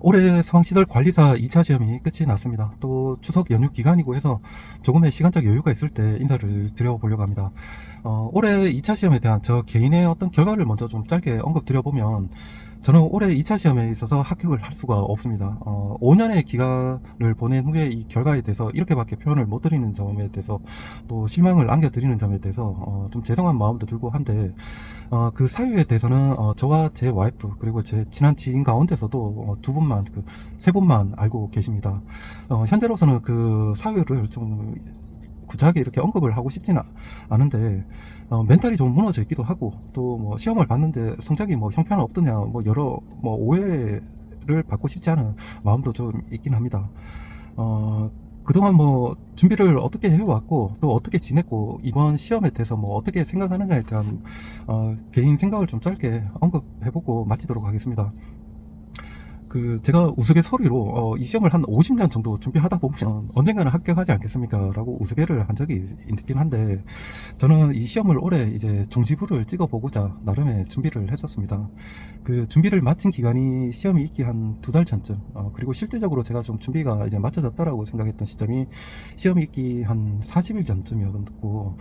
올해 수강시설 관리사 2차 시험이 끝이 났습니다. 또 추석 연휴 기간이고 해서 조금의 시간적 여유가 있을 때 인사를 드려보려고 합니다. 어, 올해 2차 시험에 대한 저 개인의 어떤 결과를 먼저 좀 짧게 언급드려보면 저는 올해 2차 시험에 있어서 합격을 할 수가 없습니다. 어, 5년의 기간을 보낸 후에 이 결과에 대해서 이렇게밖에 표현을 못 드리는 점에 대해서 또 실망을 안겨드리는 점에 대해서 어, 좀 죄송한 마음도 들고 한데 어, 그 사유에 대해서는 어, 저와 제 와이프 그리고 제 친한 지인 가운데서도 어, 두 분만 그 세 분만 알고 계십니다. 어, 현재로서는 그 사유를 좀 구차하게 이렇게 언급을 하고 싶지는 않은데 어, 멘탈이 좀 무너져 있기도 하고 또 뭐 시험을 봤는데 성적이 뭐 형편 없더냐 뭐 여러 뭐 오해를 받고 싶지 않은 마음도 좀 있긴 합니다. 어, 그동안 뭐 준비를 어떻게 해왔고 또 어떻게 지냈고 이번 시험에 대해서 뭐 어떻게 생각하는가에 대한 어, 개인 생각을 좀 짧게 언급해보고 마치도록 하겠습니다. 그 제가 우스갯소리로 어, 이 시험을 한 50년 정도 준비하다 보면 언젠가는 합격하지 않겠습니까? 라고 우스개를 한 적이 있긴 한데 저는 이 시험을 올해 이제 종지부를 찍어보고자 나름의 준비를 했었습니다. 그 준비를 마친 기간이 시험이 있기 한 두 달 전쯤 어, 그리고 실제적으로 제가 좀 준비가 이제 맞춰졌다라고 생각했던 시점이 시험이 있기 한 40일 전쯤이었고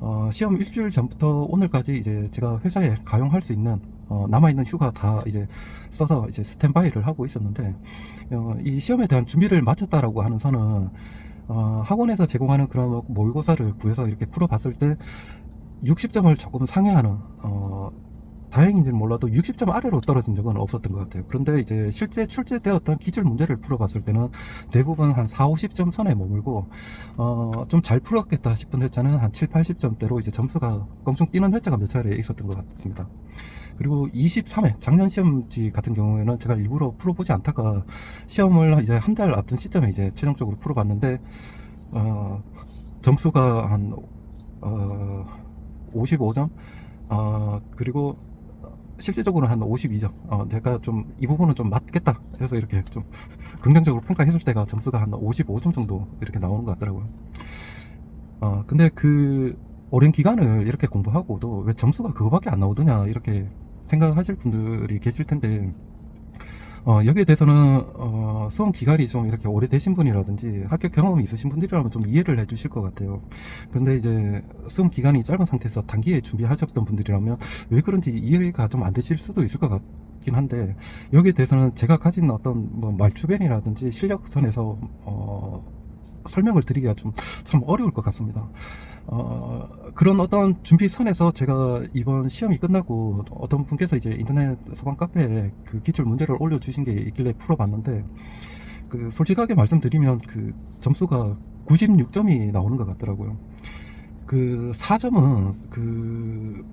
어, 시험 일주일 전부터 오늘까지 이제 제가 회사에 가용할 수 있는 어, 남아있는 휴가 다 이제 써서 이제 스탠바이를 하고 있었는데 어, 이 시험에 대한 준비를 마쳤다라고 하는 선은 어, 학원에서 제공하는 그런 모의고사를 구해서 이렇게 풀어봤을 때 60점을 조금 상회하는 어, 다행인지는 몰라도 60점 아래로 떨어진 적은 없었던 것 같아요. 그런데 이제 실제 출제되었던 기출 문제를 풀어봤을 때는 대부분 한 4, 50점 선에 머물고 어, 좀 잘 풀었겠다 싶은 회차는 한 7, 80점대로 이제 점수가 껑충 뛰는 회차가 몇 차례 있었던 것 같습니다. 그리고 23회 작년 시험지 같은 경우에는 제가 일부러 풀어보지 않다가 시험을 이제 한 달 앞둔 시점에 이제 최종적으로 풀어봤는데 어, 점수가 한 어, 55점 어, 그리고 실질적으로 한 52점. 어, 제가 좀 이 부분은 좀 맞겠다 해서 이렇게 좀 긍정적으로 평가했을 때가 점수가 한 55점 정도 이렇게 나오는 것 같더라고요. 어, 근데 그 오랜 기간을 이렇게 공부하고도 왜 점수가 그거밖에 안 나오더냐 이렇게 생각하실 분들이 계실 텐데 어, 여기에 대해서는 어, 수험 기간이 좀 이렇게 오래되신 분이라든지 합격 경험이 있으신 분들이라면 좀 이해를 해주실 것 같아요. 그런데 이제 수험 기간이 짧은 상태에서 단기에 준비하셨던 분들이라면 왜 그런지 이해가 좀 안 되실 수도 있을 것 같긴 한데 여기에 대해서는 제가 가진 어떤 뭐 말주변이라든지 실력선에서 어, 설명을 드리기가 좀 참 어려울 것 같습니다. 어, 그런 어떤 준비선에서 제가 이번 시험이 끝나고 어떤 분께서 이제 인터넷 소방 카페에 그 기출 문제를 올려주신 게 있길래 풀어봤는데 그 솔직하게 말씀드리면 그 점수가 96점이 나오는 것 같더라고요. 그 4점은 그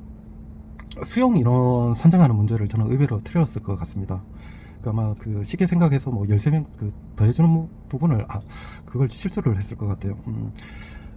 수용 인원 산정하는 문제를 저는 의외로 틀렸을 것 같습니다. 그러니까 아마 그 쉽게 생각해서 뭐 13명 그 더해주는 부- 부분을 아 그걸 실수를 했을 것 같아요. 음.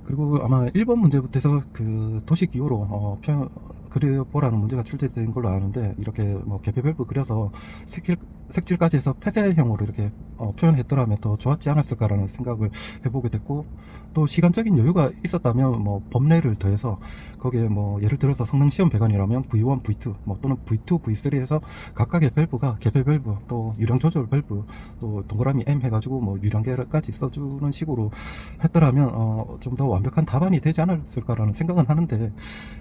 그리고 아마 1번 문제부터 해서 그 도시 기호로 어, 표 그려보라는 문제가 출제된 걸로 아는데 이렇게 뭐 개표별부 그려서 색칠 색칠까지 해서 폐쇄형으로 이렇게 어, 표현했더라면 더 좋았지 않았을까라는 생각을 해보게 됐고 또 시간적인 여유가 있었다면 뭐 법례를 더해서 거기에 뭐 예를 들어서 성능 시험 배관이라면 V1, V2 뭐 또는 V2, V3에서 각각의 밸브가 개별 밸브 또 유령 조절 밸브 또 동그라미 M 해가지고 뭐 유령계까지 써주는 식으로 했더라면 어, 좀 더 완벽한 답안이 되지 않았을까라는 생각은 하는데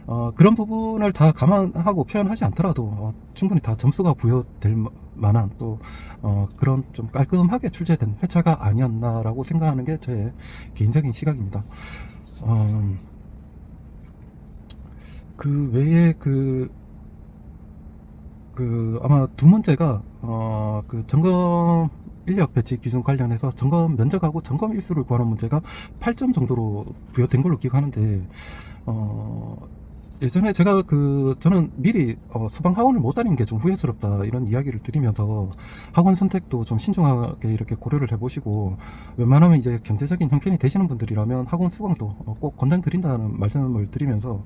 어, 그런 부분을 다 감안하고 표현하지 않더라도 어, 충분히 다 점수가 부여될 마- 만한 또 어, 그런 좀 깔끔하게 출제된 회차가 아니었나라고 생각하는 게 제 개인적인 시각입니다. 어, 그 외에 그, 그, 아마 두 문제가, 어, 그 점검 인력 배치 기준 관련해서 점검 면적하고 점검 일수를 구하는 문제가 8점 정도로 부여된 걸로 기억하는데, 어, 예전에 제가 그, 저는 미리 어, 소방 학원을 못 다니는 게좀 후회스럽다 이런 이야기를 드리면서 학원 선택도 좀 신중하게 이렇게 고려를 해보시고 웬만하면 이제 경제적인 형편이 되시는 분들이라면 학원 수강도 어, 꼭 권장드린다는 말씀을 드리면서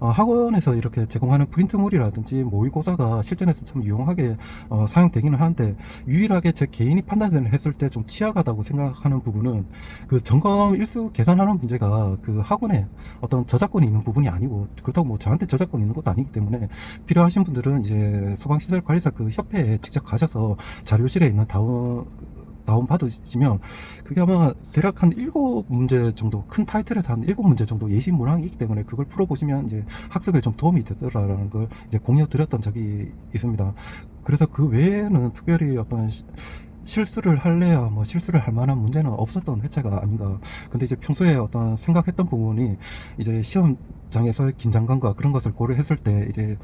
어, 학원에서 이렇게 제공하는 프린트물이라든지 모의고사가 실전에서 참 유용하게 어, 사용되기는 하는데 유일하게 제 개인이 판단을 했을 때 좀 취약하다고 생각하는 부분은 그 점검 일수 계산하는 문제가 그 학원에 어떤 저작권이 있는 부분이 아니고 그렇다고 뭐뭐 저한테 저작권 있는 것도 아니기 때문에 필요하신 분들은 이제 소방시설 관리사 그 협회에 직접 가셔서 자료실에 있는 다운 다운 받으시면 그게 아마 대략 한 일곱 문제 정도 큰 타이틀에서 한 일곱 문제 정도 예시 문항이 있기 때문에 그걸 풀어보시면 이제 학습에 좀 도움이 되더라라는 걸 이제 공유 드렸던 적이 있습니다. 그래서 그 외에는 특별히 어떤 시- 실수를 할래야 뭐 실수를 할 만한 문제는 없었던 회차가 아닌가. 근데 이제 평소에 어떤 생각했던 부분이 이제 시험장에서의 긴장감과 그런 것을 고려했을 때 이제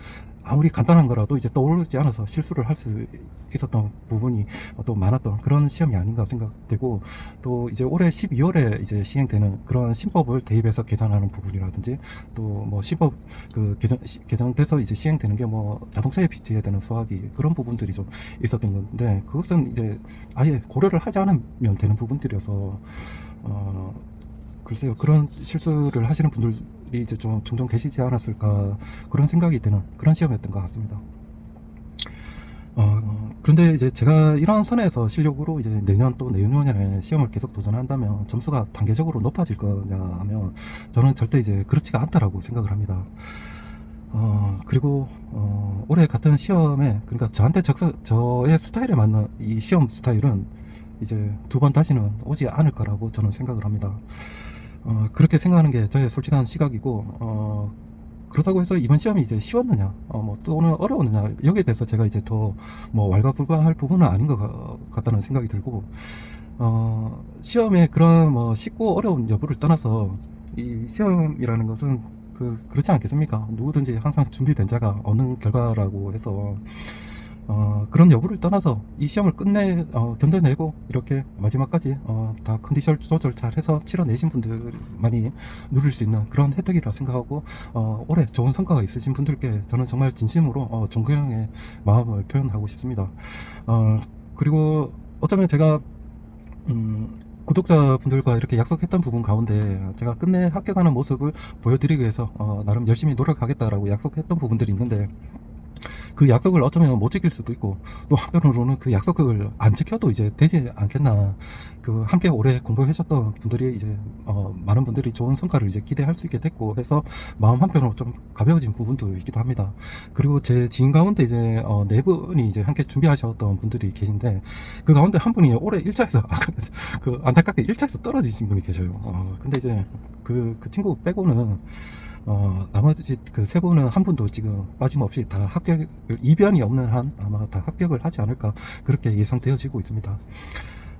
아무리 간단한 거라도 이제 떠오르지 않아서 실수를 할 수 있었던 부분이 또 많았던 그런 시험이 아닌가 생각되고 또 이제 올해 12월에 이제 시행되는 그런 신법을 대입해서 개정하는 부분이라든지 또 뭐 신법 그 개정 시- 개정돼서 이제 시행되는 게 뭐 자동차에 비치해야 되는 수학이 그런 부분들이 좀 있었던 건데 그것은 이제 아예 고려를 하지 않으면 되는 부분들이어서 어 글쎄요. 그런 실수를 하시는 분들 이 이제 좀 종종 계시지 않았을까 그런 생각이 드는 그런 시험이었던 것 같습니다. 어, 그런데 이제 제가 이런 선에서 실력으로 이제 내년 또 내후년에 시험을 계속 도전한다면 점수가 단계적으로 높아질 거냐 하면 저는 절대 이제 그렇지가 않다라고 생각을 합니다. 어, 그리고, 어, 올해 같은 시험에, 그러니까 저한테 적성, 저의 스타일에 맞는 이 시험 스타일은 이제 두 번 다시는 오지 않을 거라고 저는 생각을 합니다. 어, 그렇게 생각하는 게 저의 솔직한 시각이고, 어, 그렇다고 해서 이번 시험이 이제 쉬웠느냐, 어, 뭐 또는 어려웠느냐, 여기에 대해서 제가 이제 더 뭐 왈가불가할 부분은 아닌 것 같- 같다는 생각이 들고, 어, 시험에 그런 뭐 쉽고 어려운 여부를 떠나서 이 시험이라는 것은 그, 그렇지 않겠습니까? 누구든지 항상 준비된 자가 얻는 결과라고 해서, 어, 그런 여부를 떠나서 이 시험을 끝내, 어, 견뎌내고 이렇게 마지막까지, 어, 다 컨디션 조절 잘 해서 치러내신 분들만이 누릴 수 있는 그런 혜택이라 생각하고, 어, 올해 좋은 성과가 있으신 분들께 저는 정말 진심으로, 어, 존경의 마음을 표현하고 싶습니다. 어, 그리고 어쩌면 제가, 음, 구독자분들과 이렇게 약속했던 부분 가운데 제가 끝내 합격하는 모습을 보여드리기 위해서 어, 나름 열심히 노력하겠다라고 약속했던 부분들이 있는데 그 약속을 어쩌면 못 지킬 수도 있고 또 한편으로는 그 약속을 안 지켜도 이제 되지 않겠나 그 함께 오래 공부하셨던 분들이 이제 어, 많은 분들이 좋은 성과를 이제 기대할 수 있게 됐고 해서 마음 한편으로 좀 가벼워진 부분도 있기도 합니다. 그리고 제 지인 가운데 이제 어, 네 분이 이제 함께 준비하셨던 분들이 계신데 그 가운데 한 분이 올해 1차에서 아까 그 안타깝게 1차에서 떨어지신 분이 계셔요. 어, 근데 이제 그, 그 친구 빼고는 어, 나머지 그 세 분은 한 분도 지금 빠짐없이 다 합격을 이변이 없는 한 아마 다 합격을 하지 않을까 그렇게 예상되어지고 있습니다.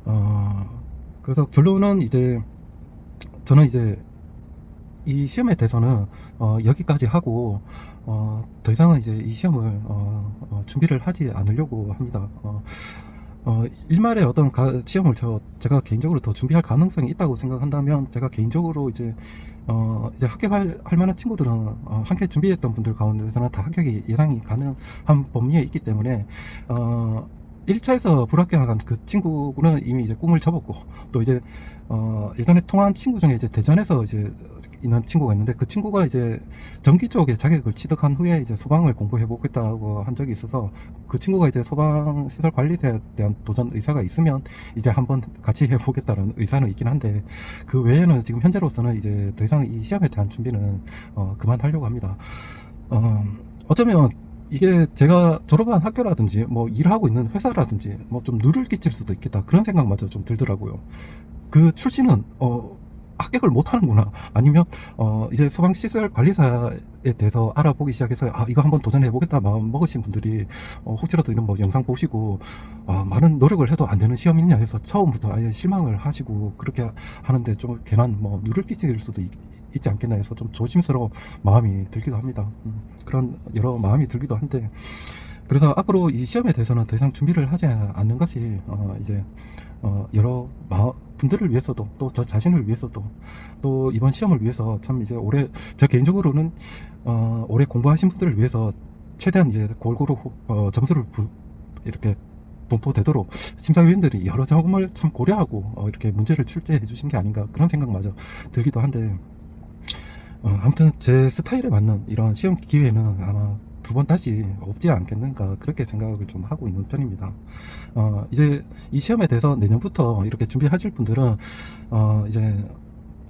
어, 그래서 결론은 이제 저는 이제 이 시험에 대해서는 어, 여기까지 하고 어, 더 이상은 이제 이 시험을 어, 어, 준비를 하지 않으려고 합니다. 어, 어, 일말의 어떤 가- 시험을 저, 제가 개인적으로 더 준비할 가능성이 있다고 생각한다면 제가 개인적으로 이제 어, 이제 합격할 할 만한 친구들은 어, 함께 준비했던 분들 가운데서는 다 합격이 예상이 가능한 범위에 있기 때문에 어, 1차에서 불합격한 그 친구는 이미 이제 꿈을 접었고 또 이제 어, 예전에 통화한 친구 중에 이제 대전에서 이제 있는 친구가 있는데 그 친구가 이제 전기 쪽에 자격을 취득한 후에 이제 소방을 공부해 보겠다고 한 적이 있어서 그 친구가 이제 소방 시설 관리에 대한 도전 의사가 있으면 이제 한번 같이 해 보겠다는 의사는 있긴 한데 그 외에는 지금 현재로서는 이제 더 이상 이 시험에 대한 준비는 어, 그만하려고 합니다. 어, 어쩌면 이게 제가 졸업한 학교라든지 뭐 일하고 있는 회사라든지 뭐 좀 누를 끼칠 수도 있겠다 그런 생각마저 좀 들더라고요. 그 출신은 어 합격을 못 하는구나. 아니면 어 이제 소방 시설 관리사에 대해서 알아보기 시작해서 아 이거 한번 도전해 보겠다 마음 먹으신 분들이 어 혹시라도 이런 뭐 영상 보시고 아 많은 노력을 해도 안 되는 시험이냐 해서 처음부터 아예 실망을 하시고 그렇게 하는데 좀 괜한 뭐 누를 끼칠 수도 있, 지 않겠나 해서 좀 조심스러운 마음이 들기도 합니다. 음, 그런 여러 마음이 들기도 한데 그래서 앞으로 이 시험에 대해서는 더 이상 준비를 하지 않는 것이 어 이제 어 여러 마, 분들을 위해서도 또 저 자신을 위해서도 또 이번 시험을 위해서 참 이제 올해 저 개인적으로는 어 올해 공부하신 분들을 위해서 최대한 이제 골고루 호- 어 점수를 부- 이렇게 분포되도록 심사위원들이 여러 점을 참 고려하고 어 이렇게 문제를 출제해 주신 게 아닌가 그런 생각마저 들기도 한데 어, 아무튼 제 스타일에 맞는 이런 시험 기회는 아마 두 번 다시 없지 않겠는가 그렇게 생각을 좀 하고 있는 편입니다. 어, 이제 이 시험에 대해서 내년부터 이렇게 준비하실 분들은 어, 이제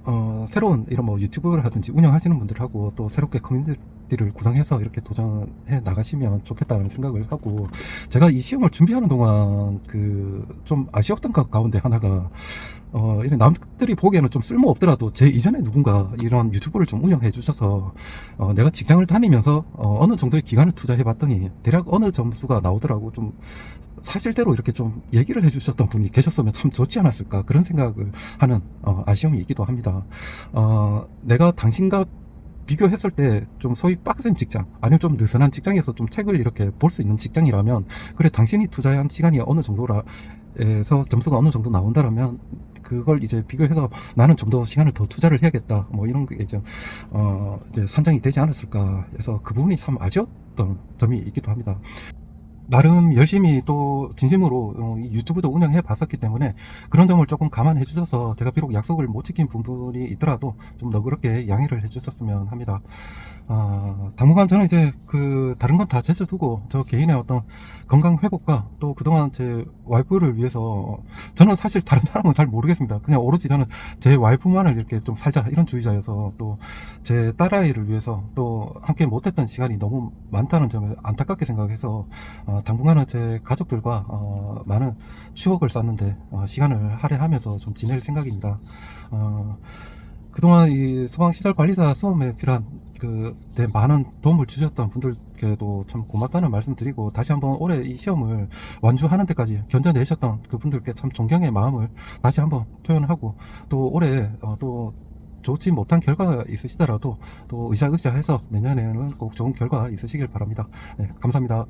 어, 새로운 이런 뭐 유튜브를 하든지 운영하시는 분들하고 또 새롭게 커뮤니티를 구성해서 이렇게 도전해 나가시면 좋겠다는 생각을 하고 제가 이 시험을 준비하는 동안 그 좀 아쉬웠던 것 가운데 하나가 어, 이런 남들이 보기에는 좀 쓸모 없더라도 제 이전에 누군가 이런 유튜브를 좀 운영해 주셔서 어, 내가 직장을 다니면서 어, 어느 정도의 기간을 투자해 봤더니 대략 어느 점수가 나오더라고 좀 사실대로 이렇게 좀 얘기를 해 주셨던 분이 계셨으면 참 좋지 않았을까 그런 생각을 하는 어, 아쉬움이 있기도 합니다. 어, 내가 당신과 비교했을 때 좀 소위 빡센 직장 아니면 좀 느슨한 직장에서 좀 책을 이렇게 볼 수 있는 직장이라면 그래 당신이 투자한 시간이 어느 정도라 에서 점수가 어느 정도 나온다라면 그걸 이제 비교해서 나는 좀 더 시간을 더 투자를 해야겠다 뭐 이런 게 이제 어 이제 산정이 되지 않았을까 해서 그 부분이 참 아쉬웠던 점이 있기도 합니다. 나름 열심히 또 진심으로 어, 이 유튜브도 운영해 봤었기 때문에 그런 점을 조금 감안해 주셔서 제가 비록 약속을 못 지킨 부분이 있더라도 좀 너그럽게 양해를 해 주셨으면 합니다. 아, 당분간 저는 이제 그 다른 건 다 제쳐두고 저 개인의 어떤 건강 회복과 또 그동안 제 와이프를 위해서 저는 사실 다른 사람은 잘 모르겠습니다. 그냥 오로지 저는 제 와이프만을 이렇게 좀 살자 이런 주의자여서 또 제 딸아이를 위해서 또 함께 못했던 시간이 너무 많다는 점을 안타깝게 생각해서 어, 당분간은 제 가족들과 어, 많은 추억을 쌓는데 어, 시간을 할애하면서 좀 지낼 생각입니다. 어, 그동안 이 소방시설 관리사 수험에 필요한 그, 내 많은 도움을 주셨던 분들께도 참 고맙다는 말씀 드리고, 다시 한번 올해 이 시험을 완주하는 데까지 견뎌내셨던 그분들께 참 존경의 마음을 다시 한번 표현하고, 또 올해, 어, 또 좋지 못한 결과가 있으시더라도, 또 의사의사해서 내년에는 꼭 좋은 결과 있으시길 바랍니다. 네, 감사합니다.